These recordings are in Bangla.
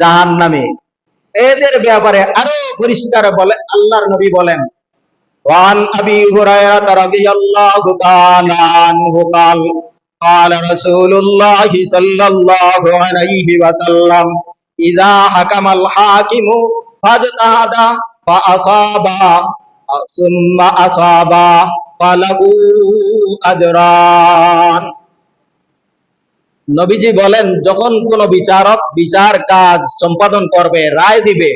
জাহান নামে এদের ব্যাপারে আরো পরিষ্কার বলে আল্লাহর নবী বলেন وعن أبي هريرة رضي الله تعالى عنه قال قال رسول الله صلى الله عليه وسلم إذا حكم الحاكم فاجتهد فأصاب ثم أصاب فله أجران নবীজি বলেন, যখন কোন বিচারক বিচার কাজ সম্পাদন করবে, রায় দিবে,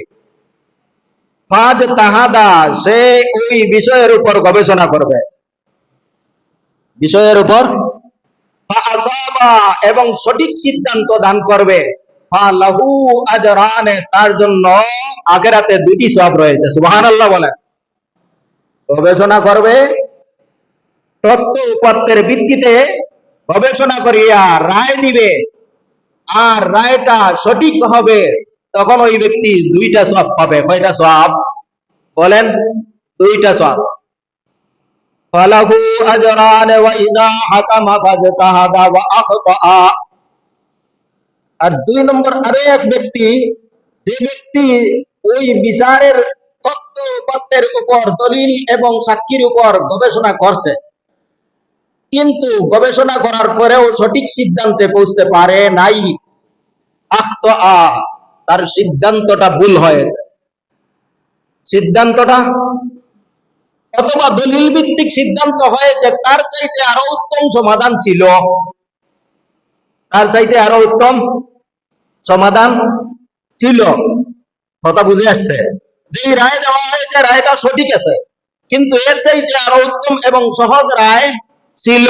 ফাজ তাহাদা, সে ওই বিষয়ের উপর গবেষণা করবে। বিষয়ের উপর? এবং সঠিক সিদ্ধান্ত দান করবে। তার জন্য আগেরাতে দুটি সব রয়েছে, সুবহানাল্লাহ বলেন। গবেষণা করবে, তত্ত্ব উপাত্তের ভিত্তিতে গবেষণা করিয়া রায় দিবে, আর রায়টা সঠিক হবে, তখন ওই ব্যক্তি দুইটা সব পাবে। কয়টা সব? বলেন, দুইটা সব। আর দুই নম্বর, আরও এক ব্যক্তি, যে ব্যক্তি ওই বিচারের তত্ত্ব উপর দলিল এবং সাক্ষীর উপর গবেষণা করছে। কিন্তু গবেষণা করার পরেও সঠিক সিদ্ধান্তে পৌঁছতে পারে নাই। আখত আ তার সিদ্ধান্তটা ভুল হয়েছে। সিদ্ধান্তটা অথবা দলিল ভিত্তিক সিদ্ধান্ত হয়েছে, তার চাইতে আরও উত্তম সমাধান ছিল। তার চাইতে আরও উত্তম সমাধান ছিল। কথা বুঝে আসছে? যে রায় দেওয়া হয়েছে, রায়টা সঠিক আছে। কিন্তু এর চাইতে আরও উত্তম এবং সহজ রায় ছিল।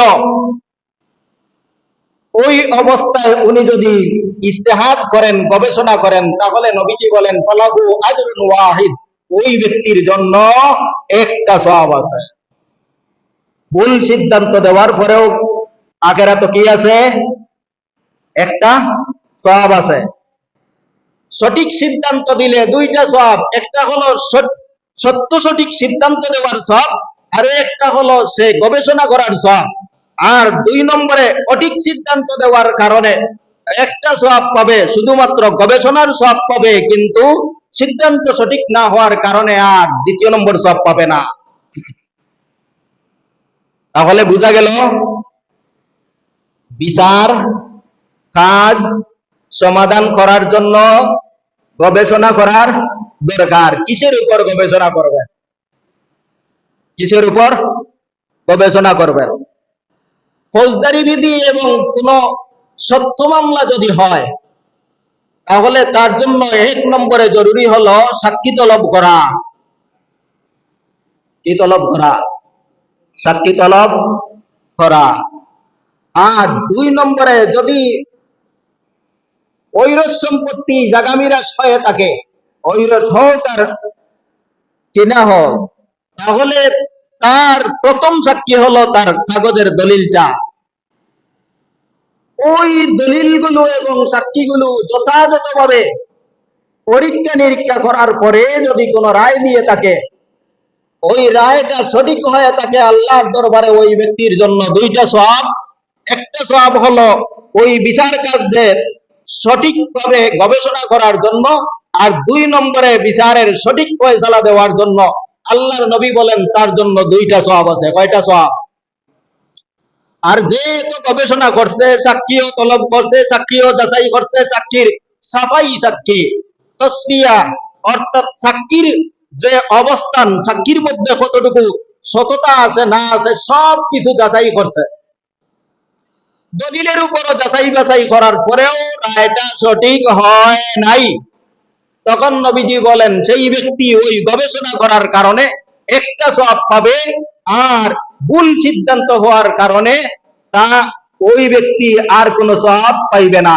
ওই অবস্থায় উনি যদি ইস্তেহাদ করেন, গবেষণা করেন, তাহলে নবীজি বলেন ফালাহু আজরুন ওয়াহিদ। ওই ব্যক্তির জন্য একটা সওয়াব আছে। ভুল সিদ্ধান্ত দেওয়ার পরেও আগেরা তো কি আছে? একটা সওয়াব আছে। সঠিক সিদ্ধান্ত দিলে দুইটা সব একটা হলো সত্য সঠিক সিদ্ধান্ত দেওয়ার সব আর একটা হলো সে গবেষণা করার সব আর দুই নম্বরে সঠিক সিদ্ধান্ত দেওয়ার কারণে একটা সব পাবে, শুধুমাত্র গবেষণার সব পাবে, কিন্তু সিদ্ধান্ত সঠিক না হওয়ার কারণে আর দ্বিতীয় নম্বর সব পাবে না। তাহলে বোঝা গেল? বিচার, কাজ, সমাধান করার জন্য গবেষণা করার দরকার। কিসের উপর গবেষণা করবেন? কিসের উপর? গবেষণা করবেন। ফৌজদারি বিধি এবং কোন সত্য মামলা যদি হয়, তাহলে তার জন্য এক নম্বরে জরুরি হলো সাক্ষী তলব করা। কি তলব করা? সাক্ষী তলব করা। আর দুই নম্বরে যদি ঐরস সম্পত্তি জাগামিরা হয়ে থাকে ঐরস হোক আর কিনা হোক তাহলে তার প্রথম সাক্ষী হলো তার কাগজের দলিলটা। ওই দলিলগুলো এবং সাক্ষীগুলো যথাযথভাবে পরীক্ষা নিরীক্ষা করার পরে যদি কোনো রায় দিয়ে থাকে, ওই রায়টা সঠিক হয়ে থাকে আল্লাহর দরবারে ওই ব্যক্তির জন্য দুইটা সব একটা সব হলো ওই বিচার কার্যের সঠিকভাবে গবেষণা করার জন্য আর দুই নম্বরে বিচারের সঠিক ফয়সালা দেওয়ার জন্য। আল্লাহর নবী বলেন, তার জন্য দুইটা সব আছে। কয়টা সব আর যে তো গবেষণা করছে, সাক্ষীও তলব করছে, সাক্ষীও যাচাই করছে, সাক্ষীর সাফাই সাক্ষী, তসফিয়া, অর্থাৎ সাক্ষীর যে অবস্থান, সাক্ষীর মধ্যে কতটুকু সততা আছে, না আছে, সব কিছু যাচাই করছে। দলিলের উপরও যাচাই বাছাই করার পরেও রায়টা সঠিক হয় নাই। তখন নবীজি বলেন, সেই ব্যক্তি ওই গবেষণা করার কারণে একটা সব পাবে আর ভুল সিদ্ধান্ত হওয়ার কারণে তা ওই ব্যক্তি আর কোনো সব পাইবে না।